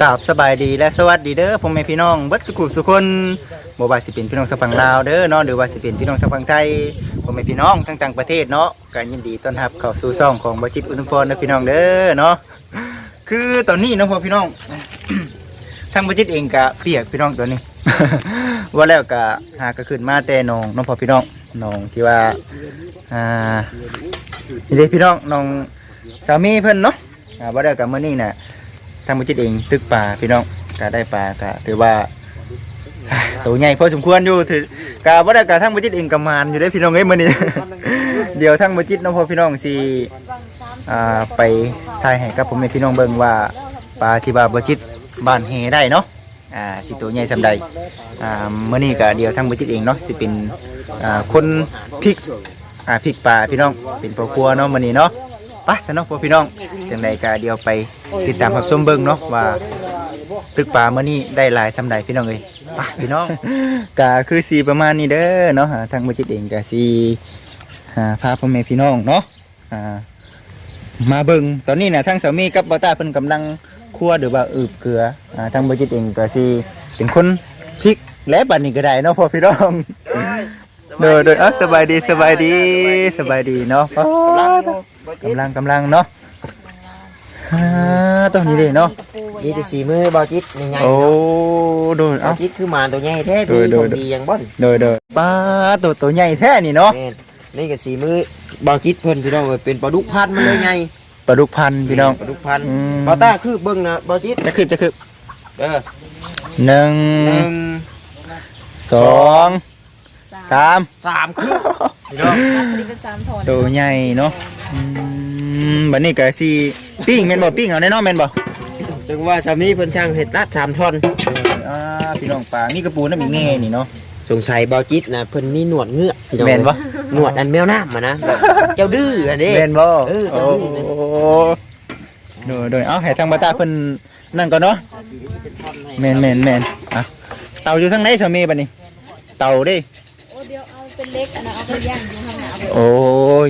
กราบสบายดีและสวัสดีเด้อพ่อแม่พี่น้องเบัดสุขุสุคนบ่ว่าสิเป็นพี่น้องทางฝั่งลาวเด้อเนาะหรือว่าสิเป็นพี่น้องทางฝั่งไทยพ่อแม่พี่น้องทั้งต่างประเทศเนาะก็ยินดีต้อนรับเข้าสู่ช่องของบ่จิตอุทุมพรนะพี่น้องเด้อเนาะคือตอนนี้เนาะพ่อพี่น้อง ทางบ่จิตเองก็เปียกพี่น้องตัวนี้ ว่าแล้วก็หาก็ขึ้นมาแต่หนองเน้องพ่อพี่น้องหนองที่ว่าอ่านี่เด้พี่น้องน้องสามีเพิ่นเนาะอ่าว่าแล้วก็มื้อนี้น่ะ ทางบุจิตเองตึกปลาพี่น้องก็ได้ปลาก็ถือว่าตัวใหญ่พอสมควรอยู่ถือกาบ่ได้กะทางบุจิตเองกำมานอยู่ได้พี่น้องเอ้ยมื้อนี้ เดี๋ยวทางบุจิตน้องพ่อพี่น้องสิอ่าไปถ่ายให้กับผมให้พี่น้องเบิ่งว่าปลาที่ว่าบุจิตบ้านเฮได้เนาะอ่าสิตัวใหญ่ซำใดอ่ามื้อนี้ก็เดี๋ยวทางบุจิตเองเนาะสิเป็นอ่าคนพริกอ่าพริกปลาพี่น้องเป็นพ่อครัวเนาะมื้อนี้เนาะ ปซะเนาะพ่อพี่น้องจังใดก็เดี๋ยวไปติดตามรับชมเบิ่งเนาะว่าตึกป่าเมื่อนี้ได้หลายสำใดพี่น้องเอ้ยไปพี่น้องก็คือสีประมาณนี้เด้อเนาะหาทางบัจิตเองก็สีหาพาพ่อแม่พี่น้องเนาะอ่ามาเบิ่งตอนนี้นะทางสามีกับบอต้าเพิ่นกำลังคั่วหรือว่าอืบเกลืออ่าทางบัจิตเองก็สีเป็นคนพริกและบัดนี้ก็ได้เนาะพ่อพี่น้องโดยโดยเอ้าสบายดีสบายดีสบายดีเนาะป๊าด กำลังกำลังเนาะอ่าตรงนี้เลยเนาะมีแต่สีมือบอจิตยังไงโอ้โดยบอเอ้าจิตคือหมาตัวใหญ่แท้โดดียโดขยองดีอย่างบ่นโดยโดยป้าตัวตัวใหญ่แท้นี่เนาะแม่นนี่ก็สีมือบอจิตเพิ่นพี่น้องเอ้ยเป็นปลาดุกพันธุ์มันเลยไงปลาดุกพันธุ์พี่น้องปลาดุกพันธุ์อืมบอต้าคือเบิ่งนะบอจิตจะคืบจะคืบเด้อหนึ่งหนึ่งสองสามสามคือพี่น้องพอดีเป็นสามถอนตัวใหญ่เนาะอืม บัดนี้ก็สิปิ้งแม่นบ่ปิ้งเอาแน่เนอนแม่นบ่จึงว่าสามีเพิ่นสร้างเห็ดรัดสามท่อนอ่าพี่น้องปลามีกระปูน้ำอีกแง่นี่เนาะสงสัยบอจิตนะเพิ่นมีหนวดเงือกพี่น้องแม่นบ่หนวดอันแมวน้ำมานะแบบเจ้าดื้ออันนี้แม่นบ่เออโอ้เจ้าดื้อโดยโดยเอาให้ทางบาตาเพิ่นนั่นก่อนเนาะแม่นแม่นแม่นอะเต่าอยู่ทางไหนสามีบัดนี้ เต่าเด้โอ้เดี๋ยวเอาเป็นเล็กอันนั้นเอาไปย่างอยู่ข้างหน้าเอาไป โอ้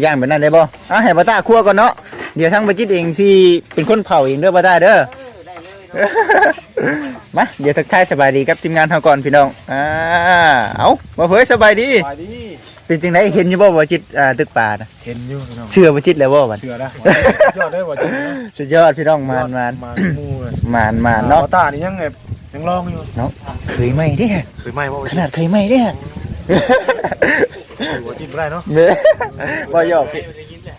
ย่างแบบนั้นได้บ่อะให้บาตาคั่วก่อนเนาะเดี๋ยวทั้งบัจิตเองสิเป็นคนเผาเองเด้อบาตาเด้อมาเดี๋ยวทักทายสบายดีครับทีมงานเฮาก่อนพี่น้องอ่าเอามาเผยสบายดีไปดิเป็นจังไดเห็นอยู่บ่บัจิตอ่าตึกป่าน่ะเห็นอยู่พี่น้องเชื่อบัจิตแล้วบ่บัดเชื่อนะยอดได้ว่าจริงนะสุดยอดพี่น้องมานมานมาหมู่เลยมานมานเนาะอตานี่ยังไงยังลองอยู่เนาะเคยไหมเด้เคยไหมว่าขนาดเคยไหมเด้ หัวจิ้มได้เนาะเบ้บ่หยอก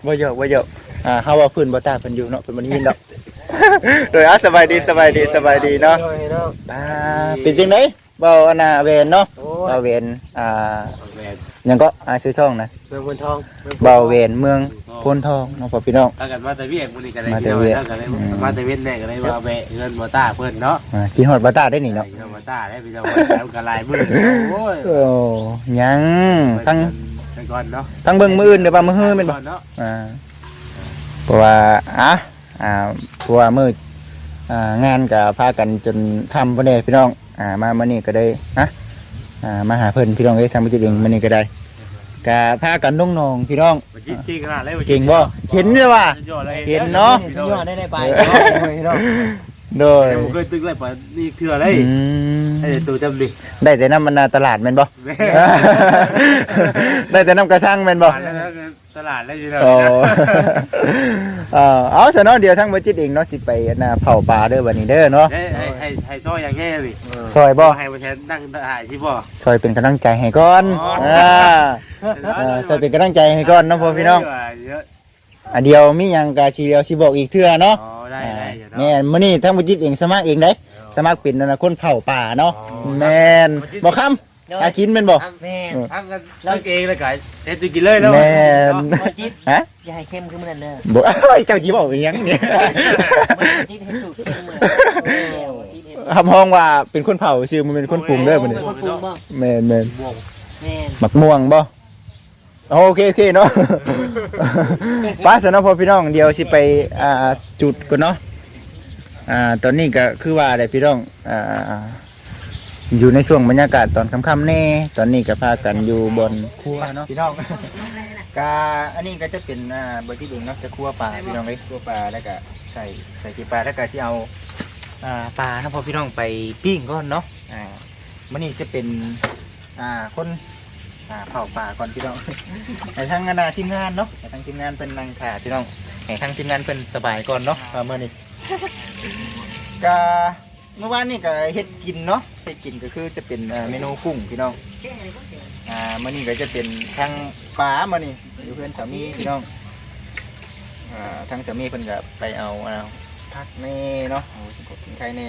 บ่หยอกบ่หยอกอ่าเฮาว่าเพิ่นบ่ตาเพิ่นอยู่เนาะเพิ่นบ่ได้ยินดอกโดยอะสบายดีสบายดีสบายดีเนาะอ่าเป็นจังไดเว้าอันน่ะเวนเนาะโอ้เบาเวนอ่าห ยังก็อ่าซื้อช่องนะเมืองบนทองเบาเวนเมืองโพนทองเนาะพ่อพี่น้องถ้ากันมาแต่เวียงมื้อนี้ก็ได้มาแต่เวียงถ้ากันได้อืมมาแต่เวียงแน่ก็ได้ว่าแวะเงินบ่ตาเพิ่นเนาะอ่ากินฮอดบ่ตาได้นี่เนาะเงินบ่ตาได้พี่เจ้าว่าแล้วก็หลายมื้อโอ้ยโอ้ยังทั้งไปก่อนเนาะทั้งเบิ่งมื้ออื่นเดี๋ยวว่ามื้อฮื้อแม่นบ่ก่อนเนาะอ่าเพราะว่าอะอ่าเพราะว่ามืดอ่างานกับพากันจนทำพ่อแน่พี่น้องอ่ามามื่อนี้ก็ได้ฮะ อ่ามาหาเพิ่นพี่น้องเอ้ยทำบุญเองมื่อนี้ก็ได้กะพากันน้องนองๆพี่น้องบ่จริงๆขนาดเลยเก่งบ่เห็นเลยว่าสุดยอดเลยเห็นเนาะ สุดยอดได้ได้ไปโดยแต่ผมเคยตึกเลยป่ะนี่เทื่อเลยอืมให้แต่ตัวจำดิได้แต่น้ำมันนาตลาดแม่นบ่ แม่ได้แต่น้ำกระชังแม่นบ่ ผ่านแล้วนะ ตลาดเลยทีเดียวโอ้เออเอาซะเนาะเดี๋ยวทั้งบัจิตเองเนาะสิไปอันน่ะเผาปลาเด้อบัดนี้เด้อเนาะให้ให้ให้ให้ซอยอย่างแง่ดิซอยบ่ให้บ่แทนนั่งถ่ายที่บ่ ซอยเป็นกำลังใจให้ก่อนอ๋ออ่ อ่าเออซอยเป็นกำลังใจให้ก่อนเนาะพ่อพี่น้องเยอะอันเดียวมีหยังกะสิเดียวสิบอกอีกเทื่อเนาะ อ๋อได้ได้อยู่เนาะ แม่นมื้อนี้ทั้งบ่จิตเองสมัครเองได้สมัครเป็นนั่นน่ะคนเผาป่าเนาะอ๋อ แม่นบ่คำ อากินแม่นบ่ แม่ทำกันเลิกเองแล้วก็เฮ็ดกินเลยแล้วแม่นบอจิตฮะ อย่าให้เข้มขึ้นมาเด้อบ่เอ้ยเจ้าสิบอกอีหยังเนี่ยบอจิตเห็นสูตรขึ้นมาบอจิตเห็นคำห้องว่าเป็นคนเผาชื่อมันเป็นคนปรุงเด้อมื้อนี้คนปรุงบ้างแม่นแม่นม่วงแม่หมักม่วงบ่โอเคโอเคเนาะไป้าสนอพอพี่น้องเดี๋ยวสิไปอ่าจุดก่อนเนาะอ่าตอนนี้ก็คือว่าได้พี่น้องอ่า อยู่ในช่วงบรรยากาศตอนค่ำๆแน่ ตอนนี้ก็พากันอยู่บนครัวเนาะพี่น้องกาอันนี้ก็จะเป็นอ่าเบอร์ที่เองเนาะจะครัวปลาพี่น้องเลยครัวปลาแล้วก็ใส่ใส่ที่ปลาแล้วก็สิเอาอ่าปลาเนาะพอพี่น้องไปปิ้งก่อนเนาะอ่ามื้อนี้จะเป็นอ่าคนอ่าเผาปลาก่อนพี่น้องให้ทางงานทีมงานเนาะให้ทางทีมงานเป็นนางขาพี่น้องให้ทางทีมงานเป็นสบายก่อนเนาะว่ามื้อนี้ก็เมื่อวานนี่ก็เฮ็ดกินเนาะ เฮ็ดกินก็คือจะเป็นเอ่อเมนูกุ้งพี่น้องอ่ามื้อนี้ก็จะเป็นทางปลามื้อนี้อยู่เพื่อนสามีพี่น้องอ่าทางสามีเพิ่นก็ไปเอาเอาผักแน่เนาะเอาสิกบสินไข่แน่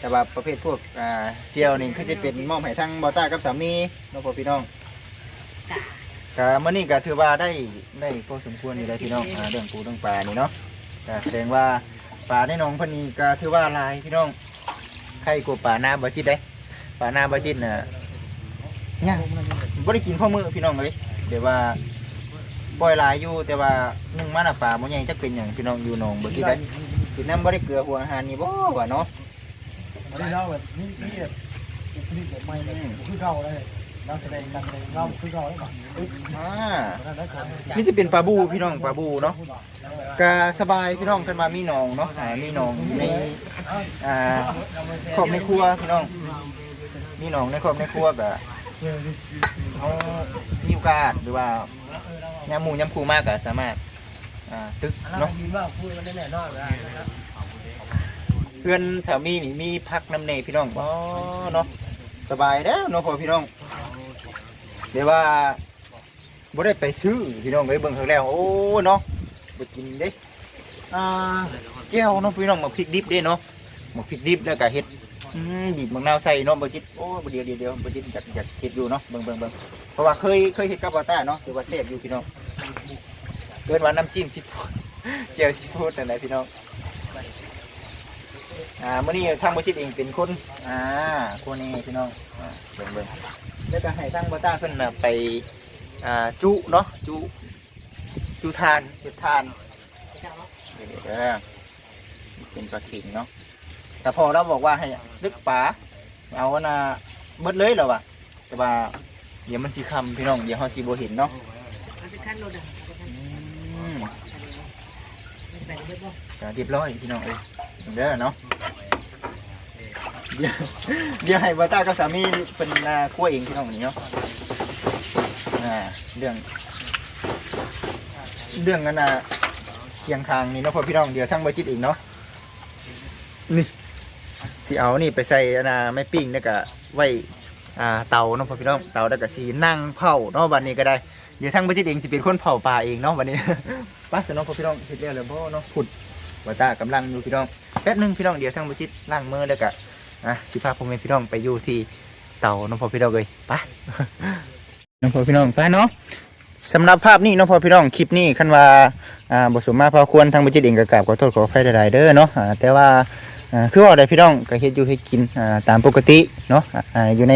แต่ว่าประเภทพวกอ่าเจียวนี่คือจะเป็นมอบให้ทางบอต้ากับสามีเนาะพ่อพี่น้องก็มื้อนี้ก็ถือว่าได้ได้พอสมควรอยู่แล้วพี่น้องอ่าเรื่องปูเรื่องปลานี่เนาะก็แสดงว่าป่าในหนองเพนนีก็ถือว่าหลายพี่น้อง ใครกลัวป่าหน้าบาจิตได้ ป่าหน้าบาจิตน่ะย่างบ่ได้กินข้อมือพี่น้องเลยเดี๋ยวว่าปล่อยหลายอยู่แต่ว่านึ่งมันอะป่าบ่ใหญ่จักเป็นหยังพี่น้องอยู่หนองบาจิตได้คือน้ำบ่ได้เกลือหัวอาหารนี่บ่ว่าเนาะอันนี้เราแบบนี่นี่แบบนี่แบบไม่เลยคือเก่าเลยนักแสดงนักแสดงเราคือเก่าแล้วป่ะอ่านั่นได้ครับนี่จะเป็นปลาบูพี่น้องปลาบูเนาะก็สบายพี่น้องเพิ่นมามีหนองเนาะอ่ามีหนองในอ่าครอบในครัวพี่น้อง มีหนองในครอบในครัวก็เขามีโอกาสหรือว่ายำหมูยำคูมากก็สามารถอ่าตึกเนาะเพื่อนสามีนี่มีพักน้ำเนยพี่น้องอ๋อเนาะสบายแล้วเนาะพอพี่น้องเดี๋ยวว่าบ่ได้ไปซื้อพี่น้องไปเบิ่งเขาแล้วโอ้เนาะไปกินเด้อ่าเจียวเนาะพี่น้องมาพริกดิบเด้เนาะมาพริกดิบแล้วก็เฮ็ด อืมบีบมะนาวใส่เนาะบ่จิตโอ้บ่เดียวเดียวเดียวบ่จิตอยากอยากเฮ็ดอยู่เนาะเบิ่งเบิ่งเบิ่งเพราะว่าเคยเคยเฮ็ดกับบาต้าเนาะถือว่าแซ่บอยู่พี่น้องเกินว่าน้ำจิ้มซีฟู้ดเจลซีฟู้ดนั่นแหละพี่น้องอ่ามื้อนี้ทางบ่จิตเองเป็นคนอ่าคนนี้พี่น้องอ่าเบิ่งเบิ่งแล้วก็ให้ทางบาต้าเพิ่นน่ะไปอ่าจุเนาะจุจุทานเฮ็ดทานเดี๋ยวเด้อเป็นปลาขิงเนาะ แต่พอเราบอกว่าให้ลึกป่าเอาว่านะเบิดเลยเหรอวะแต่ว่าเดี๋ยวมันสีคำพี่น้องเดี๋ยวเขาสีโบเห็นเนาะอืมก็เรียบร้อยพี่น้องเอ้ยเด้อเนาะเดี๋ยวเดี๋ยวให้บาต้ากับสามีเป็นนาคั่วเองพี่น้องนี้เนาะอ่าเรื่อง เรื่องกันนะเคียงคางนี่เนาะพอพี่น้องเดี๋ยวทั้งบาจิตเองเนาะนี่ สิเอานี่ไปใส่อนนาไม่ปิ้งแล้วก็ไว้อ่าเตาเนาะพ่อพี่น้องเตาแล้วก็สีนั่งเผาเนาะวันนี้ก็ได้เดี๋ยวทั้งประจิตเองจะเป็นคนเผาปลาเองเนาะวันนี้ ป้าสนองพ่อพี่น้องเฮ็ดแล้วเลยพ่อเนาะขุดวัตากำลังอยู่พี่น้องแป๊บนึงพี่น้องเดี๋ยวทั้งประจิตล้างมือแล้วก็อะสิพาพ่อแม่พี่น้องไปอยู่ที่เตาเนาะพ่อพี่น้องเลยไปน้องพ่อพี่น้องไปเนาะสำหรับภาพนี้น้องพ่อพี่น้องคลิปนี้คันว่าอ่าบทสมมาพอควรทางประจิตเองก็กราบขอโทษขออภัยหลายๆเด้อเนาะอ่าแต่ว่า อ่าคือว่าได้พี่น้องก็เฮ็ดอยู่ให้กินอ่าตามปกติเนาะอ่าอยู่ใน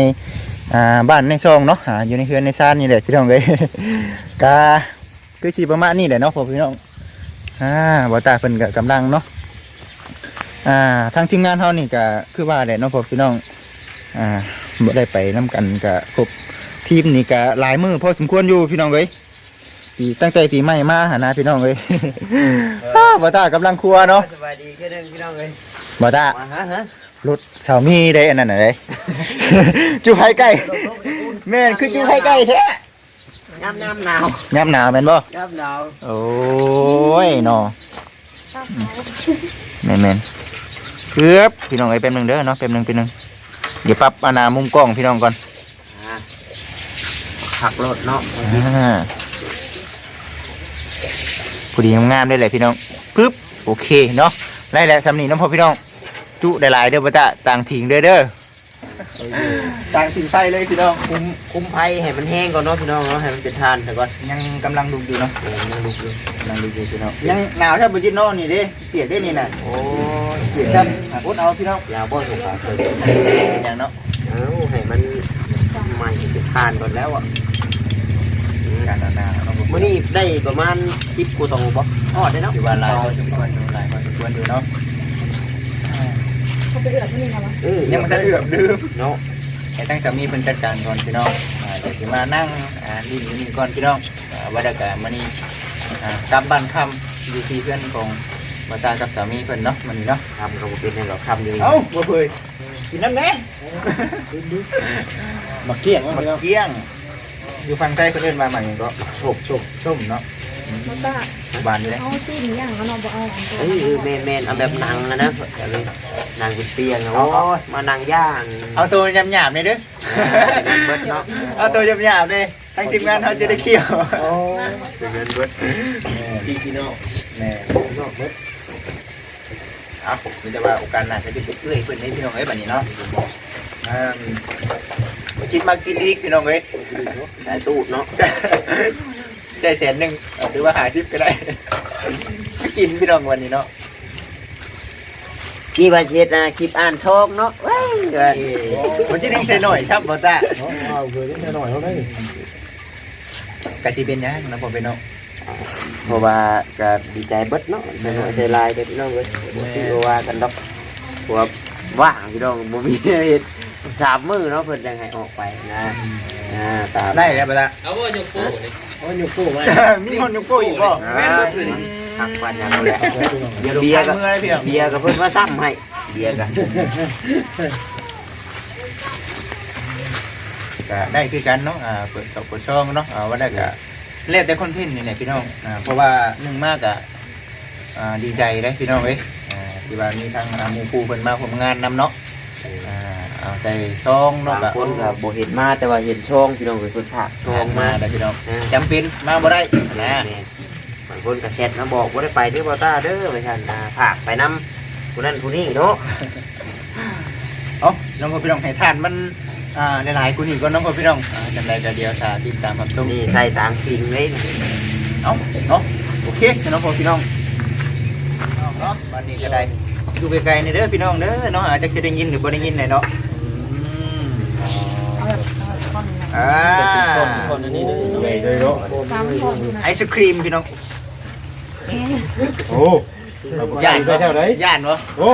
อ่าบ้านในซองเนาะอ่าอยู่ในเฮือนในซ่านนี่แหละพี่น้องเอ้ย ก็คือสิประมาณนี้แหละเนาะพ่อพี่น้องอ่าบ่ตาเพิ่นก็กำลังเนาะอ่าทางทีมงานเฮานี่ก็คือว่าแหละเนาะพ่อพี่น้องอ่าบ่ได้ไปนํกันก็ครบทีมนี่ก็หลายมือพอสมควรอยู่พี่น้องเอ้ยปีตั้งแต่ปีใหม่มาหานะพี่น้องเอ้ย บ่ตากำลังครัวเนาะ สบายดีแค่นั้นพี่น้องเอ้ย บ่ตามาฮะฮะรถสามีได้อันนั้นน่ะได้จูไผไก่แม่นคือจูไผไก่แท้น้ำน้ำหนาว ยามหนาวแม่นบ่ น้ำหนาวโอ้ยเนาะแม่นแม่นเกือบพี่น้องไอ้ยแป๊บหนึงเด้อเนาะแป๊บหนึงแป๊บหนึงเดี๋ยวปรับอานามุมกล้องพี่น้องก่อนอ่าผักรถเนาะอ่าพอดีงามๆได้เลยพี่น้องปึ๊บโอเคเนาะไล่แหละสำนีน้องพ่อพี่น้อง จุได้หลายเด้อบ่ตะต่างผิงเด้อเด้อต่างผิงไฟเลยพี่น้องคุมคุมไผ่ให้มันแห้งก่อนเนาะพี่น้องเนาะให้มันเป็นทานแต่ก่อนยังกำลังดุอยู่เนาะโอ้ยังลุกอยู่กำลังดุอยู่พี่น้องยังหนาวถ้าบุจิโน่นี่เด้เปียกได้นี่น่ะโอ้ยเปียกซ้ำอะอดเอาพี่น้องยาวบ่ถูกขาเคยเป็นอย่างเนาะเอ้าให้มันใหม่เป็นทานก่อนแล้วอะการหนาวเนาะมื้อนี้ได้ประมาณ10กูโตบ่ฮอดได้เนาะถือว่าหลายพอสมควรอยู่หลายพอสมควรอยู่เนาะ เขาไปเอือบที่นี่นะวะเออยังมันจะเอือบดื้อเนาะให้ตั้งสามีเป็นจัดการก่อนพี่น้องอ่าเดี๋ยวจะมานั่งอ่าดินอยู่นี่ก่อนพี่น้องอ่าวัดอากาศมานี่อ่ากลับบ้านค่ำอยู่ที่เพื่อนของมาตากับสามีเพิ่นเนาะมันนี่เนาะทำกับเป็นหรอกทำอยู่เอ้าบ่เผยกินน้ำแน่มาเกี้ยงมันเกี้ยง อยู่ฝั่งใต้เพิ่นเอิ้นว่าหมันหยังก็โฉบโฉบส้มเนาะ มันก็บานอยู่เลยเอาจิ้มย่างเอาเนาะบ่เอาอันตัวเอ้ยแมนแมนเอาแบบหนังนะนะแบบนี้หนังเป็นเตียงโอ้ยมาหนังย่างเอาตัวยำหยาบๆเลยเด้อเบิดเนาะเอาตัวยำหยาบๆเลยทั้งทีมงานเขาจะได้เคี่ยวเป็นเงินเบิดพี่พี่น้องแน่เอาผมมีแต่ว่าโอกาสหน้าจะได้ไปเอื้อยเพิ่นให้พี่น้องเอ้ยบัดนี้เนาะอืมบ่คิดมากินอีกพี่น้องเอ้ยสายตูดเนาะ ใจแสนหนึ่งหรือว่าหาชิปก็ได้กินพี่น้องวันนี้เนาะนี่บาเช็ดนะคลิปอ่านช่องเนาะเว้ยมันจะดิ้งใส่หน่อยครับบอต้าเอาเคยได้หน่อยเขาได้กะสิเป็นยังนะผมเป็นเนาะเพราะว่าก็ดีใจเบิดเนาะเป็นหน่อยใจลายเด็ดน้องเลยบ่คิดว่ากันดอกเพราะว่าว่างพี่น้องบ่มีเฮ็ดสามมื้อเนาะเพิ่นยังให้ออกไปนะอ่าตามได้แล้วบอต้าเอาว่าโยกโป้ นี่เอาหยุดตู้มามีคนยกโป้อีกบ่แม่นบ่คือนี่หักปันอย่างนั้นแหละเดี๋ยวเบียร์ก็เมื่อยพี่น้องเบียร์ก็เพิ่นมาซ้ำให้เบียร์ก็ก็ได้คือกันเนาะอ่าเปิดกับเปิดช่องเนาะอ่าว่าได้ก็แล้วแต่คอนเทนต์นี่แหละพี่น้องอ่าเพราะว่าหนึ่งมากอะอ่าดีใจเลยพี่น้องเอ้ยอ่าที่ว่ามีทางอ่าหมู่ครูเพิ่นมาผมงานนำเนาะอ่า เอาใจช่องเนาะบางก็คนก็บ่เห็นมาแต่ว่าเห็นช่องพี่น้องเพิ่นฝากช่ช่อองงมามาได้พี่น้องอ่าจำเป็นมาบ่ได้นะบางคนก็แชทมาบอกว่าได้ไปเด้อบ่ตาเด้อไปท่านนะฝากไปนำผู้นั้นผู้นี้เนาะเอ้าน้องพ่อพี่น้องให้ทานมันอ่าหลายๆกูนี่ก็น้องพ่อพี่น้องอ่าจำได้ก็เดียวสาติดตามรับชมนี่ใส่ต่างสิ่งเลยเอ้าเนาะโอเคน้องพ่อพี่น้องเอาเนาะวันนี้ก็ได้อยู่ไกลๆนี่เด้อพี่น้องเด้อเนาะอาจจะสิได้ยินหรือบ่ได้ยินเลยเนาะอืมเอาแบบเอาแบบก้อนนึงนะอ่าคนอันนี้เลยเลยเนาะสามท่อนอยู่นะไอศครีมพี่น้องเอ๊ะโอ้ย่านไปแถวไหนย่านบ่โอ้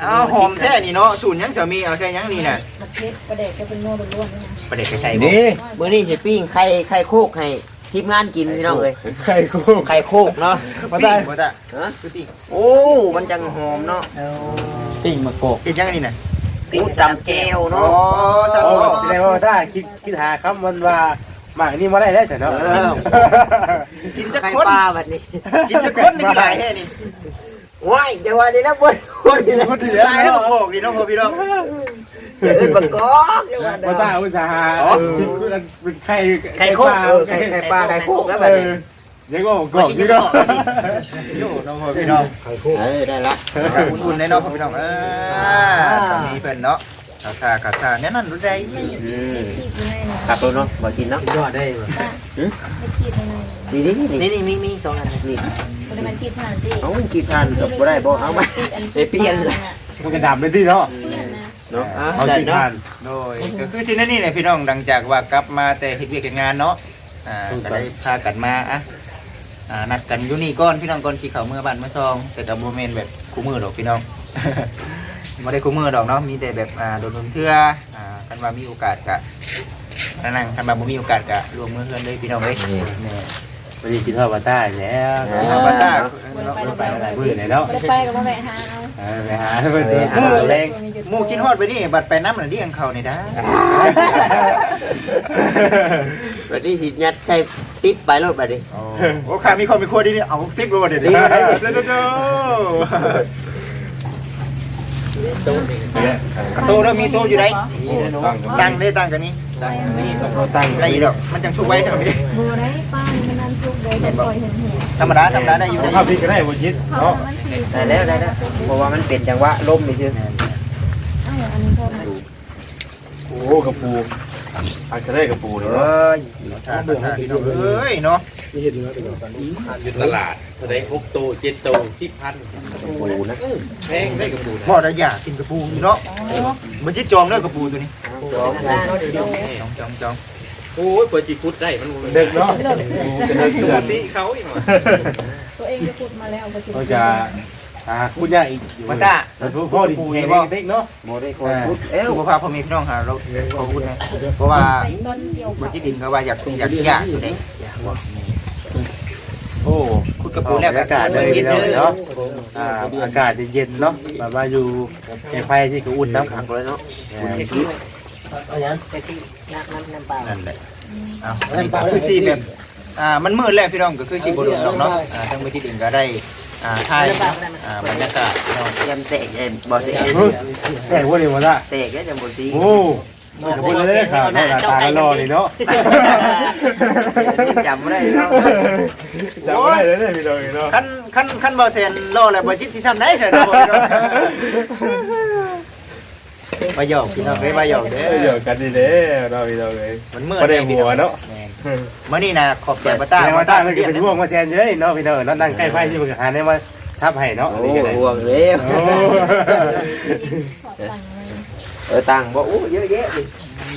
เอาหอมแท้นี่เนาะสูตรหยังจะมีเอาใส่หยังนี่น่ะมันเผ็ดประเด็กจะเป็นโม่ล้วนๆนี่นะประเด็กไปใส่บ่นี่มื้อนี้สิปิ้งไข่ไข่โคกให้ทีมงานกินพี่น้องเอ้ยใครกูไข่โคกเนาะบ่ได้บ่ได้ฮะคือปิ้งโอ้มันจังหอมเนาะปิ้งมะกอกเฮ็ดหยังนี่น่ะ อู้ตำแก้วอ๋อเนาะซั่นโอ้บ่แสดงว่าได้คิดคิดหาคำมันว่าหมากนี่มาได้แล้วใช่เนาะกินจักไข่คนปลาบัดนี้ กินจักคนนี่คือหลายแท้นี่ว้ายเดี๋ยววันนี้นะเบ่คนนี้นะหลายแล้วบ่บอกนี่เนาะพ่อพี่น้องเดี๋ยวบักกอกเดี๋ยววันมาเด้ตาออุตสาหะอ๋อเป็นไข่ไข่โคกเออไข่ไข่ปลาไข่โคกแล้วบัดนี้ ยังก็กรอบอยู่เนาะอยู่เนาะพ่อพี่น้องเออได้ละอุ่นๆเลยเนาะพ่อพี่น้องเออสามีเพิ่นเนาะข้าวสารข้าวสารแน่นอนรู้ได้อืมขีดอยู่ในนะครับเนาะบ่กินเนาะยอดได้ไม่ขีดในนั้นนี่นี่นี่นี่มีมีสองอันนี่มันจะมันขีดผ่านสิเอากี่พันกับบ่ได้บ่เอามาไปเปลี่ยนเลยมันกระดำเลยที่เนาะเปลี่ยนนะเนาะเอาได้สิเนาะผ่านโดยก็คือสิ่งนั้นนี่แหละพี่น้องดังจากว่ากลับมาแต่เฮ็ดเวียกเฮ็ดงานเนาะอ่าก็ได้พากันมาอะ อ่านัดกันอยู่นี่ก่อนพี่น้องก่อนสิเข้าเมื่อบ้านเมื่อซอง แต่ก็บ่แม่นแบบคู่มือดอกพี่น้องบ่ได้คู่มือดอกเนาะมีแต่แบบอ่าโดนๆเทื่ออ่ากันว่ามีโอกาสก็นั่งๆกันว่าบ่มีโอกาสก็รวมมือเฮือนเลยพี่น้องเอ้ยแม่ วันนี้กินทอดปลาใต้แล้วอ่าบ้านตาไปอะไรบื้อไหนเนาะไม่ได้ไปกับพ่อแม่หาเอาเออไปหาเพื่อนตัวหมู่แรงหมู่กินฮอดไปนี่บัดไปน้ำน่ะเลี้ยงเขานี่ได้บัดนี้สิยัดใส่ติ๊บไปรถบัดนี้โอ้โอ้ข้ามีคนมีครัวดีนี่เอาติ๊กโลเด็ดดีกว่าได้ดิเด้อๆกระโตแล้วมีโตอยู่ไหนตั้งได้ตั้งกันนี้ตั้งได้อยู่ดอกมันจังชุบไว้ใช่ไหมบัวได้ป้ามัน นั่นทุกเลยแต่ปล่อยเห็นเห็นธรรมดาธรรมดาได้อยู่ได้อข้าวพริยู่กก็ได้บนยิดเขาเนาะมันขีดได้แล้วได้แล้วเพราะว่ามันเป็นจังหวะลมนี่คืออ้าวอันนี้พอมันโอ้กระปูอันก็ได้กระปูเลยเอ้เนาะยทานทานพี่น้องเอ้ยเนาะไม่เห็นเนื้อตัวอยู่ตลาดเขาได้หกโตเจ็ดโตสิบพันปูนะแพงได้กระปูพ่อได้อยากกินกระปูอยู่เนาะมันจิจองเลิกกระปูตัวนี้จองจองจองจอง โอ้ยเปิดจีคุดได้มันเด็กเนาะเลิกเป็นเด็กเดือนนี้เขาอีกตัวเองจะขุดมาแล้วก็เขาจะอ่าคุณยากอีกมาต้าแล้วพ่อดีเองเด็กเนาะบ่ได้คนพุดเอ้วสุขภาพพ่อแม่พี่น้องหาเราขอบคุณนะเพราะว่าต้นเดียวมันจิดินก็ว่าอยากอยากอยากอยู่ไหนโอ้คุณกระปุกแล้วอากาศเลยเนาะเนาะอ่าอากาศเย็นๆเนาะแบบว่าอยู่ในไฟที่ก็อุ่นน้ำขังเลยเนาะ นั่นแหละเอาอันนี้ก็คือสีแบบอ่ามันมืดแล้วพี่น้องก็คือสีบรุษหรอกเนาะอ่าทั้งไปที่ดินก็ได้อ่าถ่ายอ่าบรรยากาศพี่น้องยันแตกเอ็นบ่เสียแต่ว่าเดี๋ยวว่าแตกแล้วจะบ่สีโอ้ไม่จะพูดเลยค่ะหน้าตากันรอนี่เนาะจำบ่ได้เนาะจำไม่ได้เลยพี่น้องเนาะขั้นขั้นขั้นบ่เซนโลแล้วบ่จิตสิช้ำได้เสียเนาะพี่น้อง มาหยอกพี่น้องเอ้ยมาหยอกเด้เดี๋ยอวกันดีเด้เราพี่น้องเลยมันมืดประเด็นพี่หัวเนาะแม่นมื้อนี้นะขอบใจบ่ตาตามาบ่ตั้ตางมันก็เป็นห่วงมาแซนเยอะเนาะพี่น้องเนาะนั่งใกล้ไฟที่มันก็หาได้มาซับให้เนาะโอ้นี่ก็ได้ห่วงเลยโอ้ขอตังค์เลยเออตังบ่อู้เยอะแยะดิอื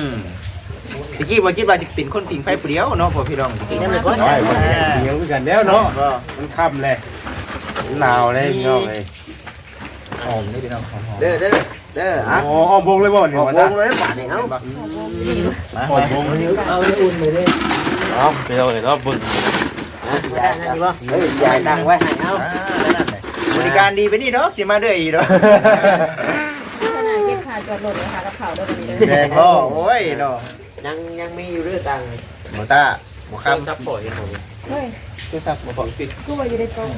มตะกี้บ่จิตว่าสิเป็นคนผิงไฟผู้เดียวเนาะพ่อพี่น้องตะกี้นั่นเป็นคนน้อยมันเสียงกันแล้วเนาะมันค่ำเลยหนาวเลยพี่น้องเลยหอมนี่พี่น้องหอมหอมเด้อเด้อ เด้ออะโอ้อ้อมวงเลยบ่เนี่ยออกมาวตั้งงเลยบาดนี่เอ้ามาอ้อมวงเอาอุ่นเลยเด้เอาพี่น้องเลยเนาะบุญเฮ้ยยายตั้งไว้ให้เอ้าอ่านั่นแหละบริการดีไปนี่เนาะสิมาเด้ออีเนาะขนาดเก็บขาจอดรถเลยค่ะกระเป๋าด้วยกันเลยแม่นบ่โอ้ยเนาะยังยังมีอยู่เด้อตังบ่ตาบ่คำซับปล่อยผมเฮ้ยคือซักบ่พอปิดกล้วยอยู่ในตรง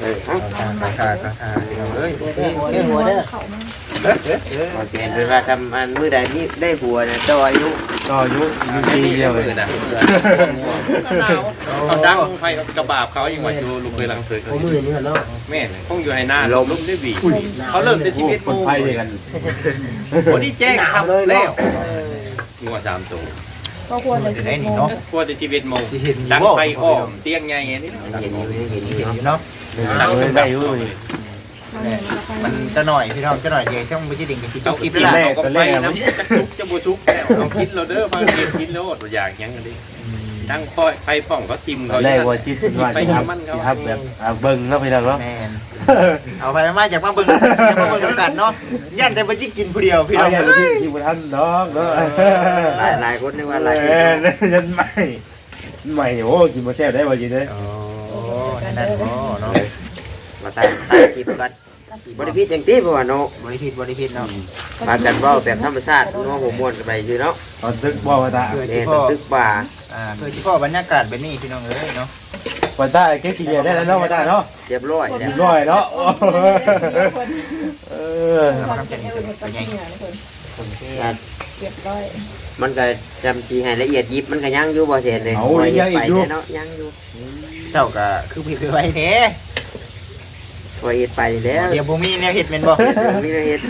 เออเอ้าคาคาคาคาคาพี่น้องเอ้ยมีหัวเด้อเขามาเอ้ยเอ้ยเอ้ยขอเสียนเป็นว่าทำอันมื้อใดมีได้ผัวเนี่ยเจ้าอายุก็อายุอยู่ปีเดียวเลยเขาดังไฟกระบาบเขายังว่าอยู่ลูกเคยลังเคยเขาอยู่แม่คงอยู่ให้หน้าลมลุกได้บีเขาเริ่มแต่ชีวิตคนไทยด้วยกันวันนี้แจ้งครับแล้วงัวสามตัวก็ควรเลยอยู่ไหนนี่เนาะกลัวแต่ชีวิตโม่ดังไฟอ้อมเตียงใหญ่นี่เห็นอยู่เห็นอยู่เห็นอยู่เนาะ ดังเป็นได้อยู่นี่มันจะหน่อยพี่น้องจะหน่อยเดี๋ยวต้องไปที่ดิ่งกันสิจเอาบคคลิลิปปล้วแล้ล่ะวก็ไปน้ำจะทุกจะบูทุกแล้วเอาคิดเราเด้อฟังเรีคิดแล้วตัวอย่างยังกันดิดังไฟไฟป่องเขาทิมเขาได้ว่าจิตว่าไปจะทมันเขาำทำแบบเบิ่งเนาะพี่น้องเนาะแม่นเอาไปมาจากมาเบิ่งจากมาเบิ่งกันเนาะย่านแต่บ่จิกินผู้เดียวพี่น้เอาองอย่างเอ้ที่ยที่บุท่านน้องเนาะหลายหลายคนนึกว่าหลายคนเออยันใหม่ใหม่โอ้กินมาแซ่บได้บ่กินเลยโอ้นั่นบ่เนาะ มาตายตายคลิปกันบริพิษอย่างที่เพราะว่าเนาะบริพิษบริพิษเนาะพากันเว้าแบบธรรมชาติเนาะหัวมวนกันไปซื่อเนาะตอนตึกบ่ว่าตานี่มันตึกป่าอ่าคือที่พ่อบรรยากาศเป็นนี่พี่น้องเอ้ยเนาะว่าตาเก็บกินได้แล้วเนาะว่าตาเนาะเรียบร้อยเรีแล้ยวบร้อยเนาะเออความจำเป็นคนเป็นเหนือคนเก็บร้อยมันก็จำทีให้ละเอียดยิบมันก็ยังอยู่บ่เสร็จเลยไปเนาะยังอยู่เจ้าก็คือพี่คือไว้เด้ พอเฮ็ดไปแล้วเดี๋ยวบ่มีแนวเฮ็ดแม่นบ่มีละเฮ็ด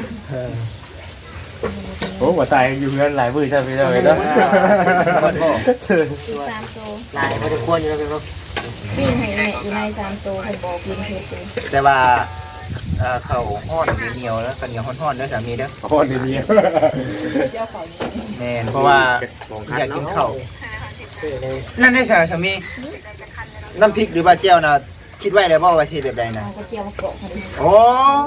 โอ้ว่าตายอยู่กันหลายมื้อใช่ไหมเนาะเนาะอีกสามโตหลายบ่ได้ควรอยู่แล้วเนาะปีนให้แม่อยู่ในสามโตคนบอกกินเผ็ดเลยแต่ว่าเอ่อข้าวฮ้อนเหนียวๆแล้วข้าวเหนียวฮ้อนๆเด้อสามีเด้อโอ้ดีเจ้าเขาอยู่แม่นเพราะว่าของคันอยากกินเนาะข้าวนั่นได้สาสามีน้ำพริกหรือว่าแจ่วน่ะ คิดไว้แล้วบ่ว่าสิแบบใดน่ะเอากระเทียมมาเกาะเขาดิโอ้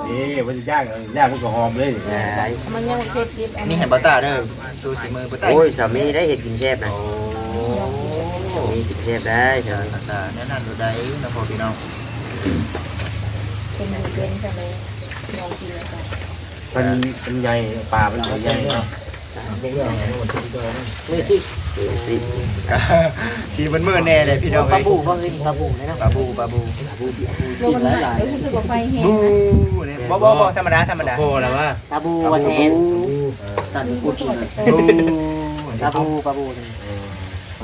นี่มันจะย่างย่างมันก็หอมเลยหลายมันยังเผ็ดยิบอันนี่นี้ให้บ่ตาเด้อดูสีมือบ่ตาโอ้ยสามีได้เฮ็ดกินแซ่บนะโอ้มีกินแซ่บได้เถอะตาตาแน่นอนดูได้นะพ่อพี่น้องเป็นหมูเป็นจะเลยลองกินเลยค่ะมันมันใหญ่ปลามันใหญ่เนาะนี่สิ สิสีมันมือแน่เลยพี่น้องปลาเอ้ยบูบ่คือปลาบูเลยนะปลาบูปลาบูโลมันหนักรู้สึกว่าไฟแห้งบูเนี่ยบ่บ่บ่ธรรมดาธรรมดาโอ้แล้วว่าปลาบูว่าแซ่บตัดกูกินบูปลาบูปลาบู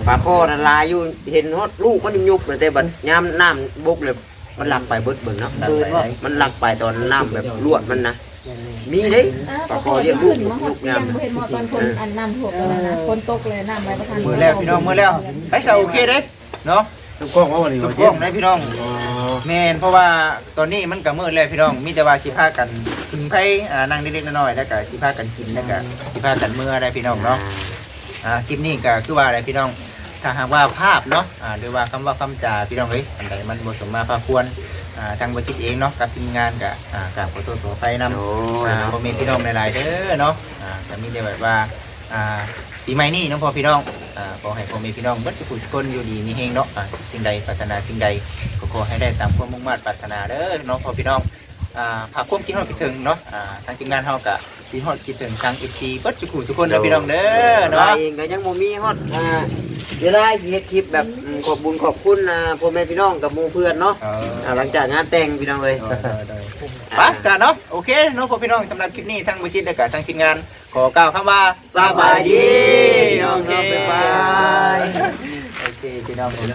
ปลาโคนั่นลายอยู่เห็นฮอดลูกมันยุบเลยแต่บัดยามน้ำบกเลยมันหลักไปเบิดเบิ่งเนาะมันหลักไปตอนน้ำแบบลวดมันนะ มีเด้ปลาคอเรียกขึ้นมาหดเตียงเห็นมอตอนคนอันน้ำถ่วงเลยนะคนตกเลยน้ำไหลประทานมือแล้วพี่น้องมือแล้วไปเสาโอเคเด้เนาะทุกกล้องว่าวันนี้ทุวักนกล้องได้พี่น้องแม่นเพราะว่าตอนนี้มันก็มืดแล้วพี่น้องมีแต่ว่าสิพากันขึ้นไผอ่านั่งเล็กๆน้อยๆแล้วก็สิพากันกินแล้วก็สิพากันเมื่อได้พี่น้องเนาะอ่าคลิปนี้ก็คือว่าอะไรพี่น้องถ้าหากว่าภาพเนาะอ่าหรือว่าคำว่าคำจาพี่น้องเอ้ยอันใดมันบ่สมมาพาควร อ่าทางบริษัทเองเนาะกับทีมงานก็อ่ากราบขอโทษขออภัยนำโอ้ย อ่าเนาะผมมีพี่น้องหลายๆเด้อเนาะอ่าจะมีแต่แบบว่าอ่าปีใหม่นี้น้องพ่อพี่น้องอ่าขอให้พ่อแม่พี่น้องเบัดทุกคนอยู่ดีมีเฮงเนาะอ่าสิ่งใดปรารถนาสิ่งใดก็ขอให้ได้ตามความมุ่งมั่นปรารถนาเด้อน้องพ่อพี่น้องอ่าภาคความคิดฮอดคิดถึงเนาะอ่าทางทีมงานเฮาก็คิดฮอดคิดถึงทาง FC เบัดทุกทุกคนเด้อพี่น้องเด้อเนาะเนาะเองก็ยังบ่มีฮอดอ่า เวลาเฮ็ดคลิปแบบอืมขอบบุญขอบคุณนะพ่อแม่พี่น้องกับหมู่เพื่อนเนาะเอออ่าหลังจากงานแต่งพี่น้องเอ้ยไปจ้าเนาะโอเคน้องพ่อพี่น้องสำหรับคลิปนี้ทั้งบุจิตและก็ทั้งทีมงาน ขอกล่าวคำว่าสบายดีโอเคบ๊ายบายโอเคพี่น้อง